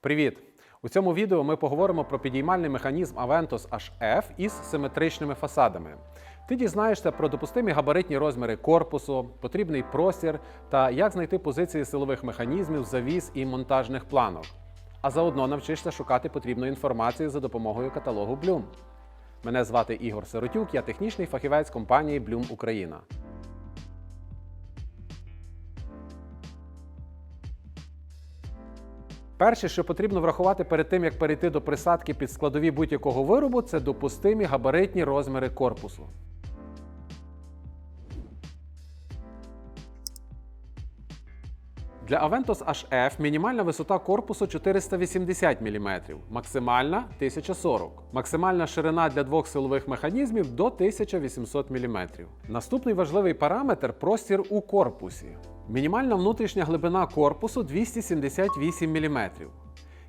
Привіт! У цьому відео ми поговоримо про підіймальний механізм Aventus HF із симетричними фасадами. Ти дізнаєшся про допустимі габаритні розміри корпусу, потрібний простір та як знайти позиції силових механізмів, завіс і монтажних планок. А заодно навчишся шукати потрібну інформацію за допомогою каталогу Bloom. Мене звати Ігор Сиротюк, я технічний фахівець компанії Bloom Україна. Перше, що потрібно врахувати перед тим, як перейти до присадки під складові будь-якого виробу, це допустимі габаритні розміри корпусу. Для Aventus HF мінімальна висота корпусу 480 мм, максимальна 1040 Максимальна ширина для двох силових механізмів до 1800 мм. Наступний важливий параметр простір у корпусі. Мінімальна внутрішня глибина корпусу 278 мм.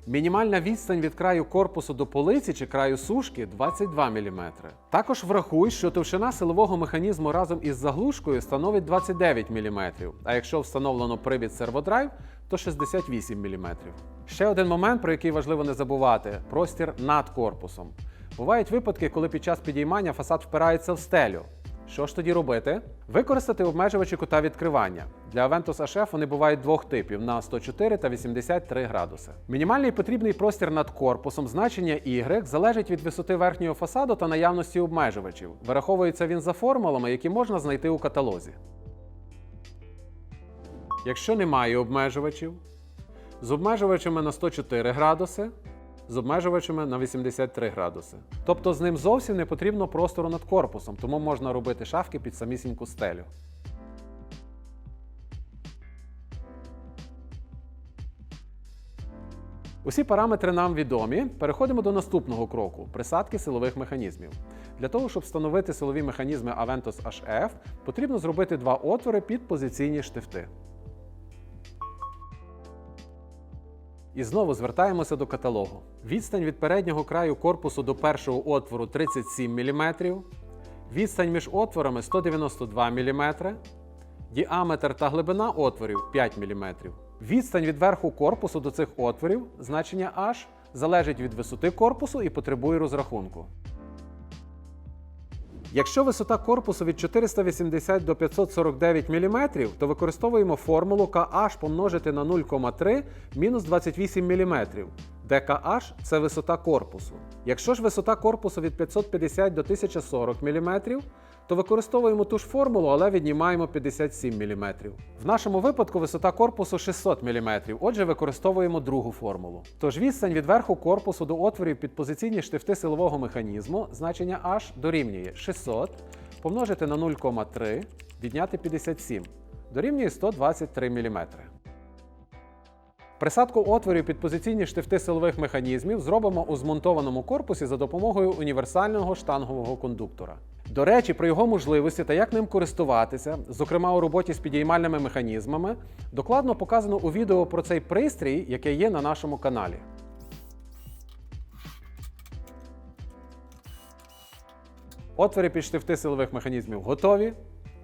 Мінімальна відстань від краю корпусу до полиці чи краю сушки 22 мм. Також врахуй, що товщина силового механізму разом із заглушкою становить 29 мм, а якщо встановлено привід серводрайв, то 68 мм. Ще один момент, про який важливо не забувати простір над корпусом. Бувають випадки, коли під час підіймання фасад впирається в стелю. Що ж тоді робити? Використати обмежувачі кута відкривання. Для Aventus HF вони бувають двох типів на 104 та 83 градуси. Мінімальний потрібний простір над корпусом значення Y залежить від висоти верхнього фасаду та наявності обмежувачів. Вираховується він за формулами, які можна знайти у каталозі. Якщо немає обмежувачів, з обмежувачами на 104 градуси, з обмежувачами на 83 градуси. Тобто з ним зовсім не потрібно простору над корпусом, тому можна робити шафки під самісіньку стелю. Усі параметри нам відомі. Переходимо до наступного кроку присадки силових механізмів. Для того, щоб встановити силові механізми Aventus HF, потрібно зробити два отвори під позиційні штифти. І знову звертаємося до каталогу. Відстань від переднього краю корпусу до першого отвору 37 мм, відстань між отворами 192 мм, діаметр та глибина отворів 5 мм. Відстань від верху корпусу до цих отворів, значення H, залежить від висоти корпусу і потребує розрахунку. Якщо висота корпусу від 480 до 549 мм, то використовуємо формулу KH помножити на 0,3 мінус 28 мм, де KH – це висота корпусу. Якщо ж висота корпусу від 550 до 1040 мм, то використовуємо ту ж формулу, але віднімаємо 57 мм. В нашому випадку висота корпусу 600 мм, отже, використовуємо другу формулу. Тож відстань від верху корпусу до отворів під позиційні штифти силового механізму, значення H дорівнює 600 помножити на 0,3, відняти 57, дорівнює 123 мм. Присадку отворів під позиційні штифти силових механізмів зробимо у змонтованому корпусі за допомогою універсального штангового кондуктора. До речі, про його можливості та як ним користуватися, зокрема у роботі з підіймальними механізмами, докладно показано у відео про цей пристрій, яке є на нашому каналі. Отвори під штифти силових механізмів готові.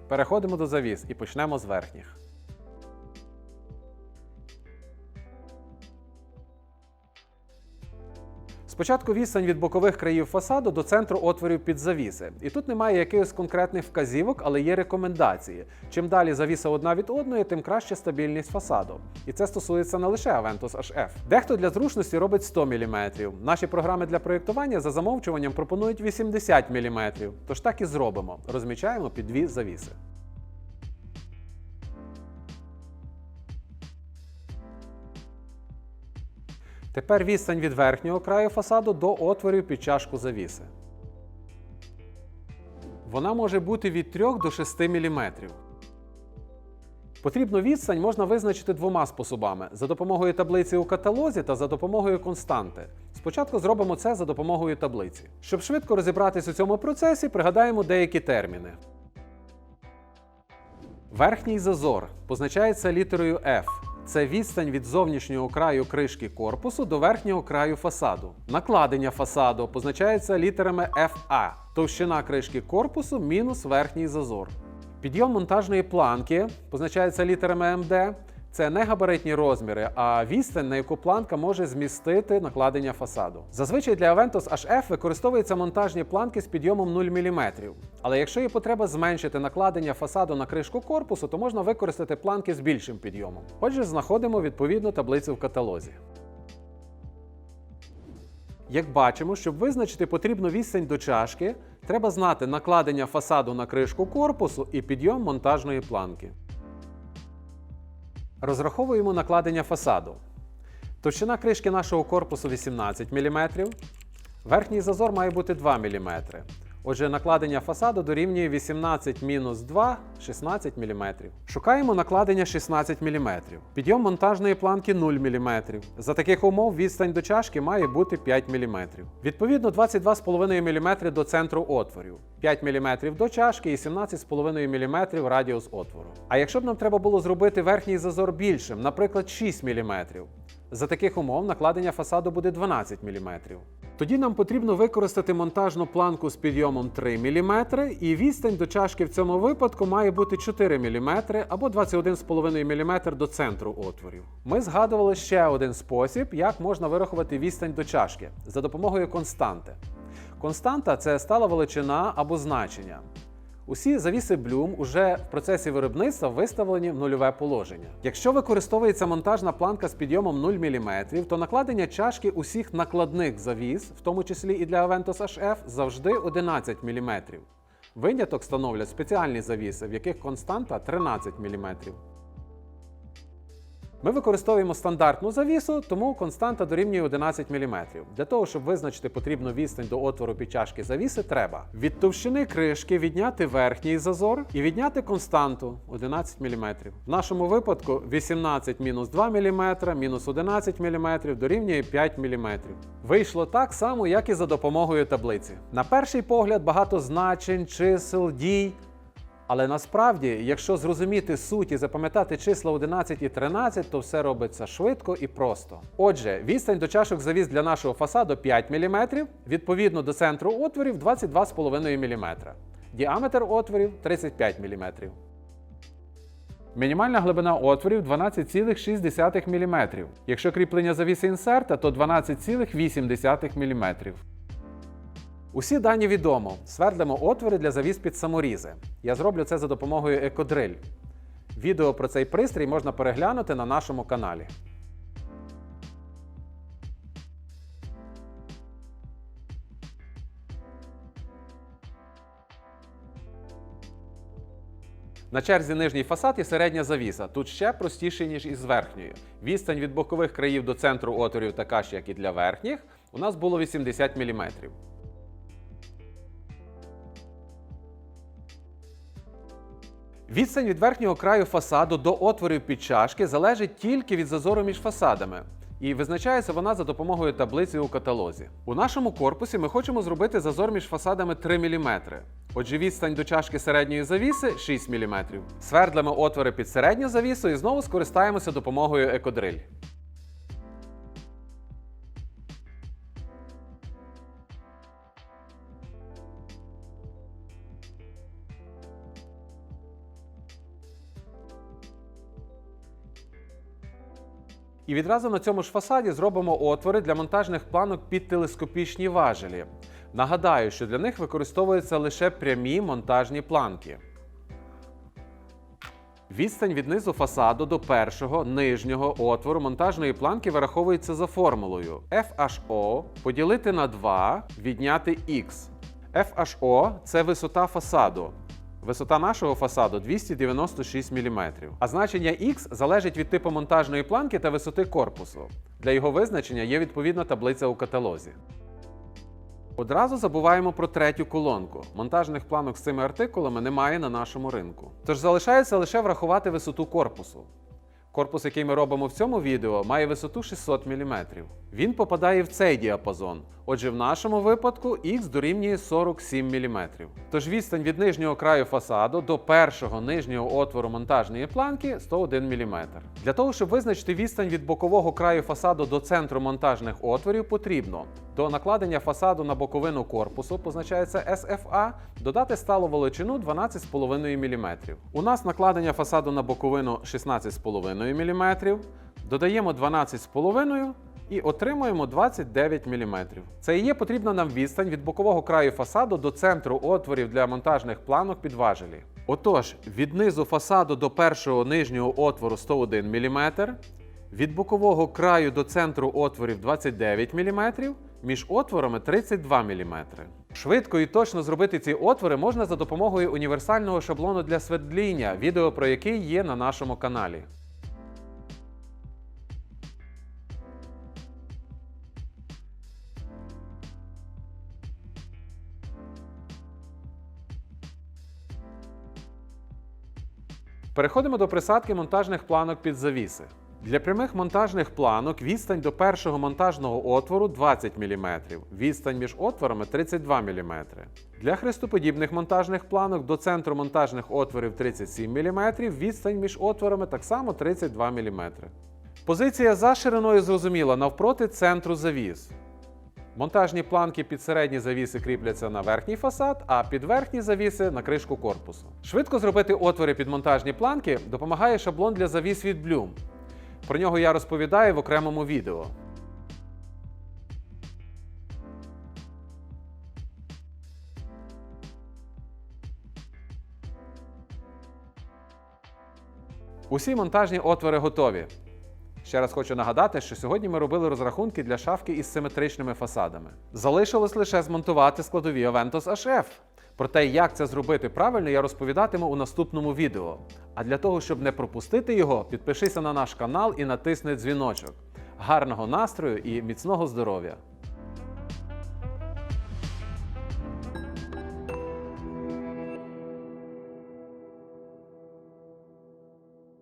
Переходимо до завіс і почнемо з верхніх. Спочатку відстань від бокових країв фасаду до центру отворів під завіси. І тут немає якихось конкретних вказівок, але є рекомендації. Чим далі завіса одна від одної, тим краще стабільність фасаду. І це стосується не лише Aventus HF. Дехто для зручності робить 100 мм. Наші програми для проєктування за замовчуванням пропонують 80 мм. Тож так і зробимо. Розмічаємо під дві завіси. Тепер відстань від верхнього краю фасаду до отворів під чашку завіси. Вона може бути від 3 до 6 мм. Потрібну відстань можна визначити двома способами: за допомогою таблиці у каталозі та за допомогою константи. Спочатку зробимо це за допомогою таблиці. Щоб швидко розібратись у цьому процесі, пригадаємо деякі терміни. Верхній зазор позначається літерою F. Це відстань від зовнішнього краю кришки корпусу до верхнього краю фасаду. Накладення фасаду позначається літерами FA. Товщина кришки корпусу мінус верхній зазор. Підйом монтажної планки позначається літерами МД. Це не габаритні розміри, а відстань, на яку планка може змістити накладення фасаду. Зазвичай для Aventus HF використовуються монтажні планки з підйомом 0 мм. Але якщо є потреба зменшити накладення фасаду на кришку корпусу, то можна використати планки з більшим підйомом. Отже, знаходимо відповідну таблицю в каталозі. Як бачимо, щоб визначити потрібну відстань до чашки, треба знати накладення фасаду на кришку корпусу і підйом монтажної планки. Розраховуємо накладення фасаду. Товщина кришки нашого корпусу 18 мм. Верхній зазор має бути 2 мм. Отже, накладення фасаду дорівнює 18 мінус 2 16 мм. Шукаємо накладення 16 мм. Підйом монтажної планки 0 мм. За таких умов відстань до чашки має бути 5 мм. Відповідно, 22,5 мм до центру отворів, 5 мм до чашки і 17,5 мм радіус отвору. А якщо б нам треба було зробити верхній зазор більшим, наприклад, 6 мм, за таких умов накладення фасаду буде 12 мм. Тоді нам потрібно використати монтажну планку з підйомом 3 мм, і відстань до чашки в цьому випадку має бути 4 мм або 21,5 мм до центру отворів. Ми згадували ще один спосіб, як можна вирахувати відстань до чашки за допомогою константи. Константа це стала величина або значення. Усі завіси Блюм уже в процесі виробництва виставлені в нульове положення. Якщо використовується монтажна планка з підйомом 0 мм, то накладення чашки усіх накладних завіс, в тому числі і для Aventus HF, завжди 11 мм. Виняток становлять спеціальні завіси, в яких константа 13 мм. Ми використовуємо стандартну завісу, тому константа дорівнює 11 мм. Для того, щоб визначити потрібну відстань до отвору під чашки завіси, треба від товщини кришки відняти верхній зазор і відняти константу 11 мм. В нашому випадку 18 мінус 2 мм мінус 11 мм дорівнює 5 мм. Вийшло так само, як і за допомогою таблиці. На перший погляд багато значень, чисел, дій. Але насправді, якщо зрозуміти суть і запам'ятати числа 11 і 13, то все робиться швидко і просто. Отже, відстань до чашок завіс для нашого фасаду 5 мм, відповідно до центру отворів 22,5 мм. Діаметр отворів 35 мм. Мінімальна глибина отворів 12,6 мм. Якщо кріплення завіси інсерта, то 12,8 мм. Усі дані відомо. Свердлимо отвори для завіс під саморізи. Я зроблю це за допомогою екодриль. Відео про цей пристрій можна переглянути на нашому каналі. На черзі нижній фасад і середня завіса. Тут ще простіше, ніж із верхньою. Відстань від бокових країв до центру отворів така ж, як і для верхніх. У нас було 80 мм. Відстань від верхнього краю фасаду до отворів під чашки залежить тільки від зазору між фасадами. І визначається вона за допомогою таблиці у каталозі. У нашому корпусі ми хочемо зробити зазор між фасадами 3 мм. Отже, відстань до чашки середньої завіси 6 мм. Свердлимо отвори під середню завісу і знову скористаємося допомогою екодриль. І відразу на цьому ж фасаді зробимо отвори для монтажних планок під телескопічні важелі. Нагадаю, що для них використовуються лише прямі монтажні планки. Відстань від низу фасаду до першого нижнього отвору монтажної планки вираховується за формулою FHO поділити на 2 відняти X. FHO – це висота фасаду. Висота нашого фасаду 296 мм. А значення X залежить від типу монтажної планки та висоти корпусу. Для його визначення є відповідна таблиця у каталозі. Одразу забуваємо про третю колонку. Монтажних планок з цими артикулами немає на нашому ринку. Тож залишається лише врахувати висоту корпусу. Корпус, який ми робимо в цьому відео, має висоту 600 мм. Він попадає в цей діапазон. Отже, в нашому випадку Х дорівнює 47 мм. Тож відстань від нижнього краю фасаду до першого нижнього отвору монтажної планки 101 мм. Для того, щоб визначити відстань від бокового краю фасаду до центру монтажних отворів, потрібно до накладення фасаду на боковину корпусу, позначається SFA, додати сталу величину 12,5 мм. У нас накладення фасаду на боковину 16,5 мм, додаємо 12,5 і отримуємо 29 мм. Це і є потрібна нам відстань від бокового краю фасаду до центру отворів для монтажних планок під важелі. Отож, від низу фасаду до першого нижнього отвору 101 мм, від бокового краю до центру отворів 29 мм, між отворами 32 мм. Швидко і точно зробити ці отвори можна за допомогою універсального шаблону для свердління, відео про який є на нашому каналі. Переходимо до присадки монтажних планок під завіси. Для прямих монтажних планок відстань до першого монтажного отвору 20 мм, відстань між отворами 32 мм. Для хрестоподібних монтажних планок до центру монтажних отворів 37 мм, відстань між отворами так само 32 мм. Позиція за шириною зрозуміла навпроти центру завіс. Монтажні планки під середні завіси кріпляться на верхній фасад, а під верхні завіси на кришку корпусу. Швидко зробити отвори під монтажні планки допомагає шаблон для завіс від Bloom. Про нього я розповідаю в окремому відео. Усі монтажні отвори готові. Ще раз хочу нагадати, що сьогодні ми робили розрахунки для шафки із симетричними фасадами. Залишилось лише змонтувати складові Aventus HF. Про те, як це зробити правильно, я розповідатиму у наступному відео. А для того, щоб не пропустити його, підпишися на наш канал і натисни дзвіночок. Гарного настрою і міцного здоров'я!